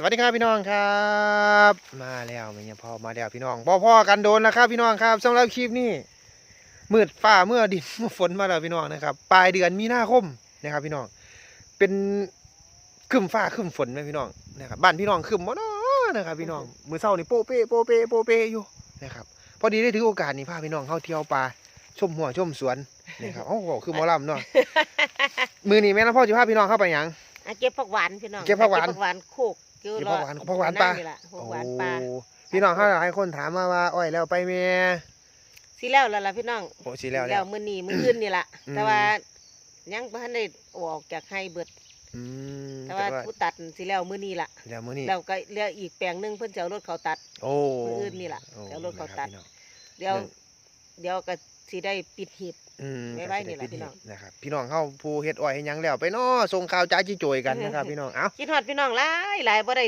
สวัสดีครับพี่น้องครับ มาแล้วแม่ยังพอมาแล้วพี่น้องพ่อพ่อกันโดนแล้วครับพี่น้องครับสำหรับคลิปนี้มืดฟ้าเมื่อดินเมื่อฝนมาแล้วพี่น้องนะครับ ปลายเดือนมีนาคมนะครับ พี่น้อง เป็นครึ้มฟ้าครึ้มฝนไหมพี่น้องนะครับบ้านพี่น้องครึ้มบ่เนาะนะครับ พี่น้องมือเศร้านี่โปเป้โปเป้โปเป้อยู่นะครับ พอดีได้ถือโอกาสนี่พาพี่น้องเข้าเที่ยวป่าชมหัวชมสวนนะครับโอ้โหคือหมอลำเนาะมือนี้แม่น้ำพ่อจะพาพี่น้องเข้าไปหยังอะเก็บผักหวานพี่น้องเก็บผักหวานเก็บผักหวานโคก เกี่ยวเก็บรอผักหวานผักหวานปลานี่ล่ะผักหวานปลาโอ้พี่น้องเขาหลายคนถามมาว่าอ้อยแล้วไปเมียสิแล้วแล้วล่ะพี่น้องโอ้สิแล้วแล้แล้วว มื้อนี้มื้ออื่นนี่ล่ะ อืม แต่ว่ายังบ่ทันได้ออกจากให้เบิด อืมแต่ว่าผู้ตัดสิแล้วมื้อนี้ล่ะแล้วมื้อนี้แล้วก็เหลืออีกแปลงหนึงเพิ่นจะเอารถเขาตัด โอ้มื้ออื่นนี่ล่ะโอ้แล้วรถเขานะครับตัดพี่น้อง เดี๋ยวเรื่องเดี๋ยวก็สิได้ปิดหีบ อืมไว้ไว้ก็สิได้นี่แหละปิดพี่น้อง นะครับพี่น้องเข้าผู้เฮ็ดอ้อยให้หยังแล้วไปเนาะส่งข่าวจ้าจี้โจยกันนะครับ พี่น้องเอ้า คิดฮอดพี่น้องหลายหลายบ่ได้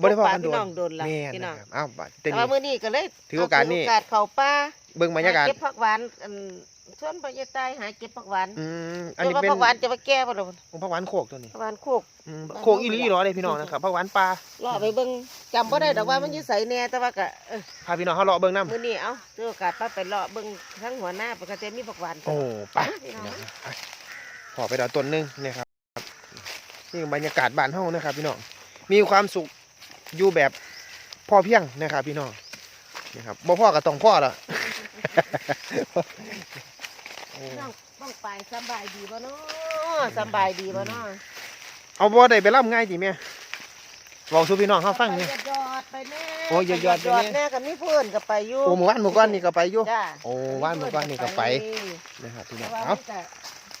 บ่ได้พอพบปะกันโดพี่นน้องโดนล่ะแม่นพี่น้องนะครับเอ้าบัดเต็แต่มว่ามื้อนี้ก็เลยถือโอกาสนี่เโอกาสเข้าป่าเบิ่งบรรยากาศหเก็บผักหวานอัน ส่วนปยใต้หาเก็บผักหวานอืมอันแต่นี้ว่าเป็นผักหวานจะมาแก้บ่ล่ะผักหวานโคกตัวนี้ผักหวานโคก อืมโคกอีหลีเหรอเลยพี่น้องนะครับผักหวานปลาเลาะไปเบิ่งจำบ่ได้ดอกว่ามันอยู่ไสแน่แต่ว่าก็เออพาพี่น้องเขาเลาะเบิ่งน้ำมื้อนี้เอ้าถือโอกาสป้าไปเลาะเบิ่งทั้งหัวหน้าปกติมีผักหวานโอ้ไปพี่พี่น้น้อองงไปขอไปดาวต้นหนึงนะครับนี่บรรยากาศบ้านเฮานะครับ พี่น้องมีความสุขอยู่แบบพอเพียงนะครับ พี่น้องนะครับบ่พ่อก็ต้องพ่อละโอ้ น้องบ้องไปสำบายดีบ่เนาะสำบายดีบ่เนาะเอาบ่ได้ไปร่ำง่ายจิแม่บอกสู่พี่น้องเขาฟังไปเนี่ยยอดๆไปแน่โอ้ยยอดๆไปไปแน่แน่กันมีเพื่อนก็ไปอยู่โอ้หมู่บ้านหมู่ก้อนนี่ก็ไปอยู่ จ้าโอ้บ้านหมู่ก้อนนี่ก็ไปนะครับพี่น้แต่องว่าเอามันก็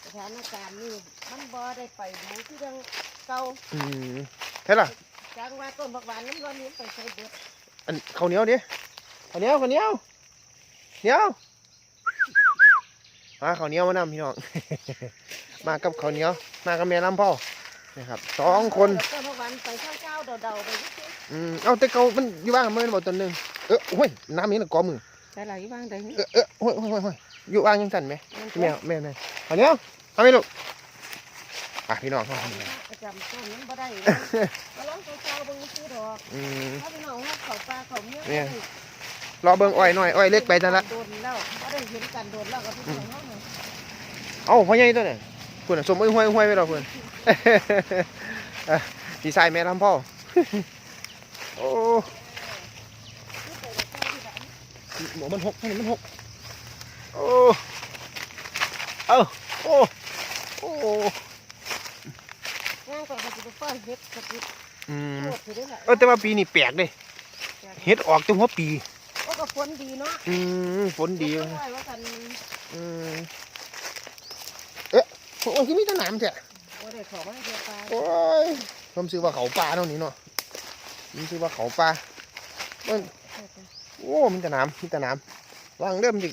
สถานการณ์นี่มันบ่ได้ไปดูที่เรื่องเก่าอืมเท่าล่ะจังว่าต้นผักหวานน้ำร้อนนี้ไปใช้เบิดอันข้าวเหนียวดิข้าวเหนียวข้าวเหนียวเหนียว มาข้าวเหนียวมานำพี่น้อง มากับข้าวเหนียว มากับแม่ลำพ่อนะครับสองคนต้นผักหวานไปเช้าๆเดาๆไปซื่ออืมเอาแต่เขามันอยู่บ้างมันบอกตัวหนึ่งเออโอ้ยน้ำนี้น่ะกอมือๆแต่หลายบ้างได้เออเออโอ้ยโอ้ยโอ้ยโอ้ยอยู่บ้างยังสั่นไหมแม่แม่แม่ข้าวเหนียวทำไมลูกอะพี่น้องเขาทำไงประจำต้นนั้นบ่ได้นะมาลองเช้าๆเบิ่งซื้อดอกอืม ถ้าพี่น้องว่าเขาปลาเขาเมียเนี่ย รอเบิ่งอ้อยหน่อยอ้อยเล็กไปนั่นละโดนแล้วบ่ได้เห็นกันโดนแล้วก็พี่น้องเฮาเนี่ยเอ้าพ่อใหญ่ตัวเนี่ยคุณน่ะสมอุ้ยห้วยห้วยไปหรอคุณอะดีไซน์แม่ลำพ่อโอ้หมอมันหกนี่มันหกโอ้เอ้าโอ้โอ้ย่างไปก็สิไปเปิ้นเฮ็ดกะทิอืมโคตรสิได้ล่ะเออแต่ว่าปีนี้แปลกเลยเฮ็ดออกจังหัวปี โอ้ก็ฝนดีเนาะอืมฝนดีเว่าว่ากันอืมเอ๊ะโอ้ยคือมีแตะหนามแท้บ่ได้ขอมาเฮ็ดปลาโอ้ยผมซื้อว่าเขาปลาเท่านี้เนาะผมซื้อว่าเขาปลามันโอ้มีแต่น้ำมีแต่น้ำวางเริ่มดิ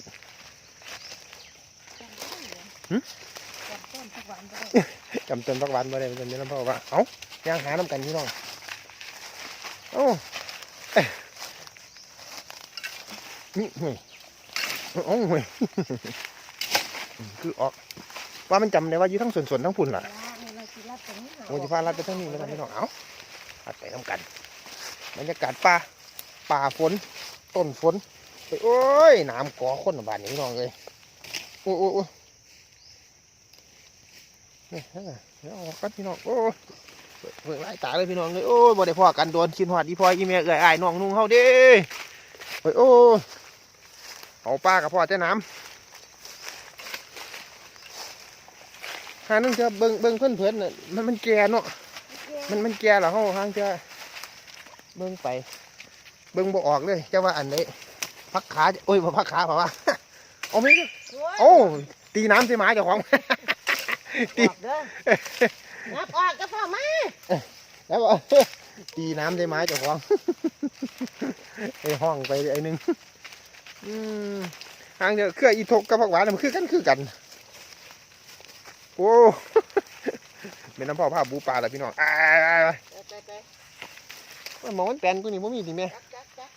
หึจับต้นทุกวันบ่ได้จำต้นพักหวานมาได้จำนี้น้ำพ่อว่าเอ้าย่างหาน้ำกันพี่น้องเอ้าเอ้ย นี่ห่วยเอ้าห่วยคือออก ว่ามันจำได้ว่าอยู่ทั้งส่วนๆทั้งพุ่นล่ะลานี่เราสิรับตรงนี้โอ้ยพาลัดไปทั้งนี้แล้วกันพี่น้องเอ้าลัดไปน้ำกันบรรยากาศป่าป่าฝน ต้นฝนไปโอ้ยน้ำก่อคนบานนี้พี่น้องเลยโอ้ยโอ้ยโอ้ยเนี่ยเดี๋ยวออกกันพี่น้องโอ้ยเบิ่งไล่ตาเลยพี่น้องเลยโอ้ยบ่ได้พ่อกันโดนชินหอดอีพอยอีเมียเอ้ยอ้ายน้องนุ่งเฮาเด้โอ้ยโอ้ย เอาป้ากับพ่อเจ้าน้ำหานั่นจะเบิ่งเบิ่งเพื่อนเพื่อนๆน่ะมันมันแก่เนาะมันมันแก่เหรอเฮาทางจะเบิ่งไปเบิ่งบ่ออกเลยจะว่าอันไหนพักขาโอ้ยบ่พักขาเปล่าวะเอาไม่โอ้ตีน้ำใส่หมาเจ้าของตีเด้อนับออกก็พอมาแล้วบ่ตีน้ำใส่หมาเจ้าของไอ้ห้องไปไอ้หนึง อืมทางเดียวเครืออีทกกับผักหวานน่ะมันคือกันคือกัน โอ้เป็นน้ำพ่อผ้าบูปลาแล้วพี่น้องอ้ายๆไปไปๆมันมองมันแปลนกูนี่บ่มีสิแม่จับจับจับ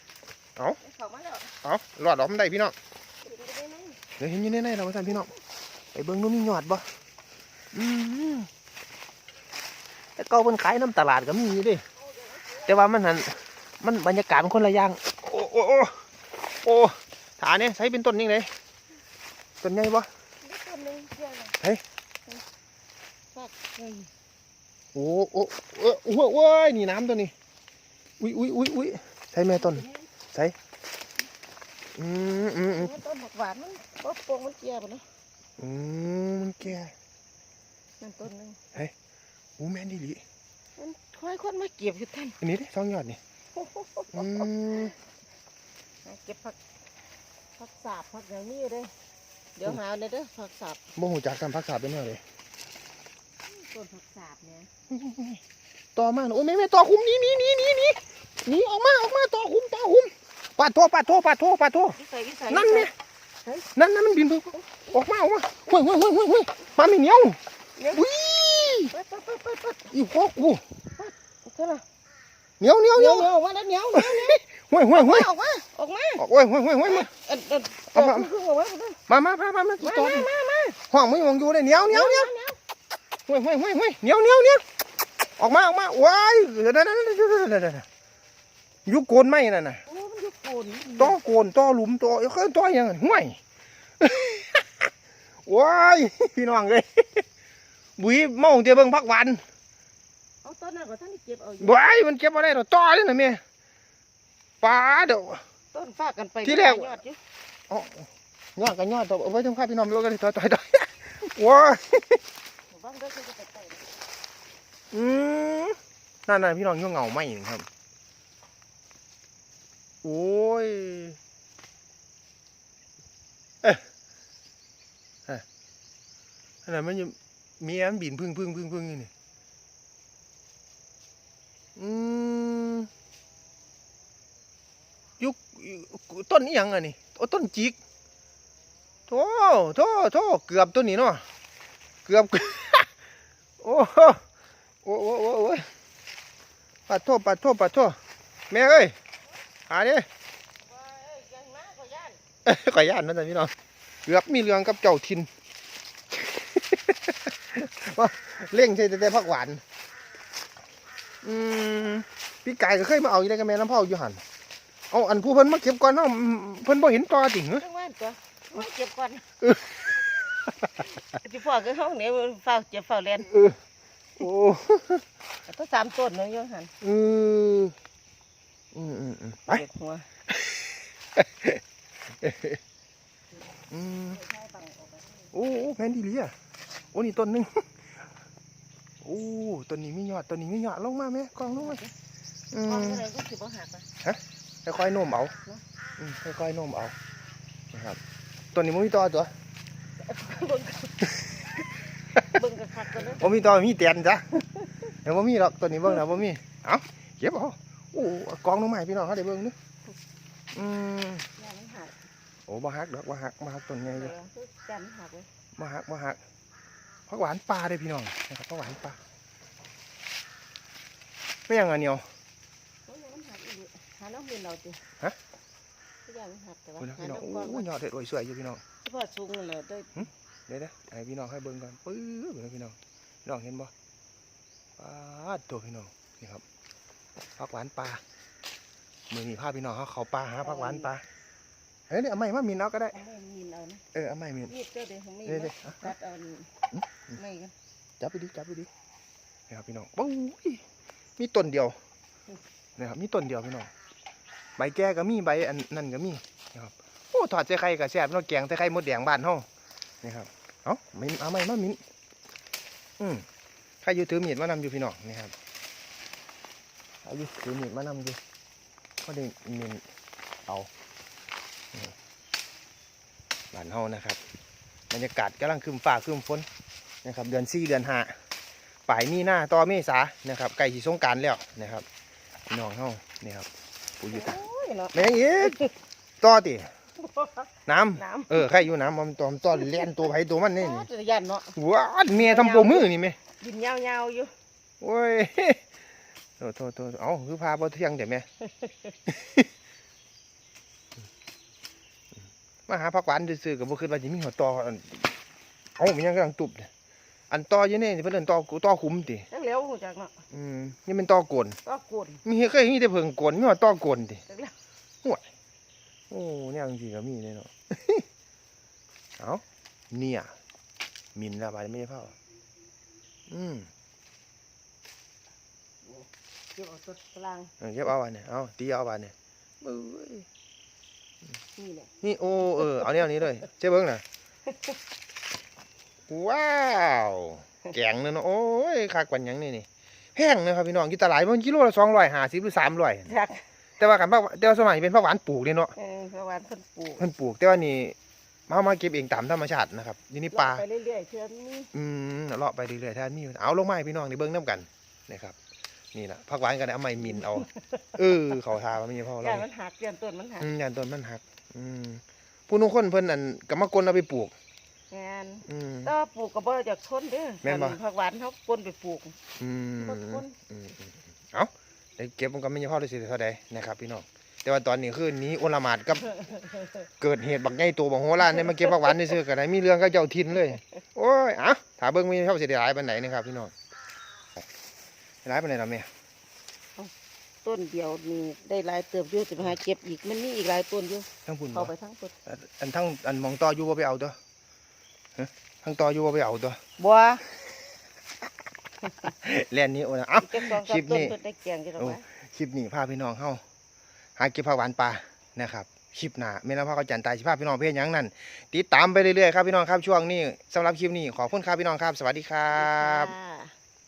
เอ้าเข้ามาแล้วเอาหลอดออกมันได้พี่น้องกินได้ไหมเดี๋ยวเห็นอยู่ในในเราท่านพี่น้องไปเบิ่งดูมีหยอดบ่อืมแต่เก่าเพิ่นขายน้ำตลาดก็มีอยู่เดิเอาเดี๋ยวแต่ว่ามันหันมันบรรยากาศมันคนละอย่างโอ้โอ้โอ้ โอ้ฐานเนี่ยใช้เป็นต้นนี่เลยต้นใหญ่ปะนี่ต้นหนึงเชื่อเลยเฮ้ยฟักเฮ้ยโอ้โอ้โอ้โอ้โอ้ยนี่น้ำตัวนี้ อุ้ยอุ้ยอุ้ยอุ้ยใช่แม่ต้นใช่อืมอืมอืมมันต้นผักหวานมันบ่โป่งมันเกลียบเนาะอืมมันแก่นั่นต้นหนึงอู้แม่นดีหลีมันค่อยคนมาเก็บอยู่ท่านอันนี้เด้สองยอดนี่อืมมาเก็บผัก ผักสาบผักอย่างนี้เลยเดี๋ยวหาเลยเด้อผักสาบบ่หูจักทำพักษาเป็นแนวเลยต้นผักสาบเนี่ยต่อมาโอ้ยแม่แม่ต่อคุมหนี่นี่นี่นี่นี่นี่ออกมาออกมาต่อคุมต่อคุมปาดโทปาดโทปาดโทปาดโทวิสัยวิสัยนั่นเนี่ยนั่นนั่นมันบินไปออกมาออกมาห้วยห้วยห้วยห้วยห้วยมาไม่เหนียวอุ้ยไปไปไปไปไปอีพวกกูเท่าไหร่เหนียวเหนียวเหเหนีนียยววเหนียวมาแล้วเหนียวเหนียวเหนียว ห้วยห้วยห้วยออกมาออกมาออกห้วยห้วยห้วยห้วยมาเอ็ดเอ็ดเอามาครึ่งออกมาเด้อมามามามามามาต่อมามามาห้องมึงมองอยู่เลยเหนียวเหนียวเหนียวเหนียวห้วยห้วยห้วยห้วยเหนียวเหนียวเหนียวออกมาออกมาว้ายเดี๋ยวเดี๋ยวเดี๋ยวเดี๋ยวเดี๋ยวเดี๋ยวเดี๋ยวยุกโกนไหมนั่นน่ะโอ้มันอยู่โกนต่อโกนต่อหลุมต่อเขาต่อยังไงห่วยว้ายพี่น้องเลยบุยเมาเดี๋ยวเบิ่งพักหวันเอาต้นนั้นก็ท่านได้เก็บเอาอยู่ว้ายมันเก็บอะไรหรอต่อเลยนะแม่ ปลาเด้อต้นฟากกันไปที่แรกยอดอยู่อ๋อยอดกันยอดต่อเอาไว้ทำข้าวพี่น้องไปรถกันเลยต่อยต่อยต่อยว้ายบางเด้อคือจะไปไต่อืมนั่นน่ะพี่น้องย่งเหงาไหมครับ โอ้ยเอ๊ะเอ๊ะอันนั้นมันยังมีแอมบินพึ่งพึ่งพึ่งพึ่งอยู่นี่อืม ยุคต้นนี้ยังอะนี่ต้นจิกโธ่โธ่โธ่เกือบต้นนี้เนาะเกือบโอ้โหโอ้โอ้โอ้โอ้ปัดโทษปัดโทษปัดโทษแม่เอ้ยหาดิว่าเอ้ยยังมาก็ย่านเอ้ยขออนุญาตนะแต่พี่น้องเกือบมีเรื่องกับเจ้าทินว่าเร่งใช่แต่แต่ผักหวาน อืมพี่ไก่ก็เคยมาเอาอยู่ได้กับแม่น้ำเผาอยู่หัน เอาอันผู้เพิ่นมาเก็บก่อนเนาะอืมเพิ่นบ่เห็นตอจริงเหรอเรื่องว่านตัวมาเก็บก่อนที่พ่อคือเฮาเนี่ยเฝ้าเจ็บเฝ้าเล่นเออโอ้ต้นสามต้นเนาะอยู่หั่นเอออืมอืมอืมไปเด็ดหัวอืมโอ้โอ้แม่นดีหลีอะโอ้นี่ต้นหนึงโอ้ต้นนี้มียอดต้นนี้มียอดลงมาแม่กองลงมาอืกองมอะไรก็สิบ่หักอะ ค่อยๆโน้มเอาอืมค่อยๆโน้มเอานะครับต้นนี้มันมีตอตัวเบิ่งเบิ่งกันคักกันเลยบ่มีตอมีเตียนจ้ะเดี๋ยวบ่มีหรอกต้นนี้เบิ่งแล้วบ่มีเอ้าเก็บเอาโอ้กองลงมาให้พี่น้องเขาได้เบิ่งนึอืมย่ามันหักโอ้บ่ฮักดอกบ่ฮักบ่ฮักต้นใหญ่เลเลยยคือจันหักเลยบ่ฮักบ่ฮักผักหวานปลาเด้อพี่น้องนะครับผักหวานปลาไม่ยังอันเหนียว โอ้ยมันหักอีก หาน้ำมินเราจิฮะย่ามันหักแต่ว่าโอ้ยนะหาพี่น้องน้ำก่อนโอ้ยยอดเด็ดโอ้ยสวยอยู่พี่น้องที่พ่อสูงเลยด้วยเดี๋ยวนะให้พี่น้องให้เบิ่งก่อนปื้อเบิ่งพี่น้องพี่น้องเห็นบ่ปลาตัวพี่น้องนี่ครับผักหวานปลามือนี้พาพี่น้องเขาเขาปลาหาผักหวานปลาเฮ้ยนี่เอาไม้มามีนเอาก็ได้ เอาไม่มีเอานะเออเอาไม้มีนมีดเจ้าเดียวของมีเดี๋ยวเดี๋ยวตัดเอาไม่กันจับไปดิจับไปดินี่ครับพี่น้องปุ้ยมีต้นเดียวนะครับมีต้นเดียวพี่น้อง ใบแก่ก็มีใบอันนั่นก็มีนะครับโอ้ถอดใส่ไข่กับแซ่บเนาะแกงใส่ไข่มดแดงบ้านเฮานี่ครับเอาไม่เอาไม้มามินอืมใครอยู่ถือมีดมานำอยู่พี่น้องนี่ครับเอาอยู่ถือมีดมานำอยู่ก็ได้มีดเอาบ้านเฮานะครับบรรยากาศกำลังคืมฟ้าคืมฝนนะครับ เดือนสี่เดือนห้าปลายมีหน้าต่อเมษานะครับใกล้สิสงกรารแล้วนะครับน้องเฮานี่ครับ ปูอยู่ตาโอ้ยเนาะแม่งอีกต่อติน้ำน้ำเออใครอยู่น้ำมันตอมต่อเลี้ยนตัวไผตัวมันนี่โอ้นี่จะยันเนาะว้าดเมียทำโปรมือนี่แม่ดินยาวๆอยู่โอ้ยโทษโทษโทษเอ้าคือพาบ่เที่ยงแต่แม่ มาหาผักหวานซื่อๆก็บ่คิดว่าสิมีหัวต่ออันเอ้ามันยังกำลังตุบเนี่ย อันต่ออยังนี่เพิ่นเอิ้นต่อต่อคุ้มติจักแล้วหูจักเนาะอืมนี่เป็นต่อกลนก็กวนมีเคยมีแต่เพิ่งกลนมีว่าต่อกลนติจักแล้วโอ้เนี่ยจริงๆก็มีเลยเนาะเอาเนี่ยมินแล้วบาดนี้ไม่ได้เผาอืมเก็บเอาตัวกลางเอาเก็บเอาบาดเนี่ยเอาตีเอาบาดเนี่ยเอ้ยนี่แหละนี่โอ้เออเอาแนวนี้เลยเจ๊เบิ้งน่ะ ว้าวแกงเนอะเนาะโอ้ยคักกว่าหยังนี่นี่แพงนะครับพี่น้องอยู่ตลาดมันกิโลละสองร้อยห้าสิบหรือสามร้อยจักแต่ว่ากันผักแต่ว่าสมัยนี้เป็นผักหวานปลูกเนี่ยเนาะเออเพราะว่าเพิ่นปลูกเพิ่นปลูกแต่ว่านี่มามาเก็บเองตามธรรมชาตินะครับอยู่นี่ปลาเลาะไปเรื่อยๆเชื่อมีอืมเลาะไปเรื่อยๆถ้ามีเอาลงมาให้พี่น้องในเบิ้งน้ำกันนะครับนี่แหละผักหวานกันเอาไม้มินเอาเออเขาทาว่าไม่ใช่พ่ออย่าเรางมันหักอย่างต้นมันหักอืมยานต้นมันหัก อืมผู้นุ่งคนเพิ่นอันก็มากลเอาไปปลูก งานอืมก็ปลูกก็บ่จากทนเด้อแม่นบ่ส่วผักหวานเขาปนไปปลูก อืมบ่ทน อืมอืมเอาเดี๋ยวเก็บมันก็ไม่ใช่พ่อได้สิเท่าใดนะครับพี่น้องแต่ว่าตอนนี้คือหนี้โอลหมาดกับ เกิดเหตุบักใหญ่ตัวบักโหรานเนี่ยมาเก็บผักหวานซื่อๆก็ได้มีเรื่องก็เจ้าทินเลย โอ้ยเอะถ้าเบิ่งมีเท่าสิได้หลายปานไหนนะครับพี่น้องหลายปานไหนล่ะแม่ต้นเดียวนี่ได้หลายเติบอยู่จะไปหาเก็บอีกมันมีอีกหลายต้นอยู่ทั้งพุ่นเข้าบ่ไปทั้งต้นอันทั้งอันมองต่ออยู่บ่ไปเอาตัวฮะทั้งต่ออยู่บ่ไปเอาตัวบัวแล่นนี้โอ้นะเอ้าเก็บสองคลิสามปต้นี้นเพิ่นได้แกงกันหรอกโอ้วะคลิปนี้พาพี่น้องเฮาหาเก็บผักหวานปลานะครับคลิปหน้าแม่นพ่อเขาจันตายสิพาพี่น้องเพียงหยังนั่นติดตามไปเรื่อยๆครับพี่น้องครับช่วงนี้สำหรับคลิปนี้ขอบคุณครับพี่น้องครับ สวัสดีครับค่ะ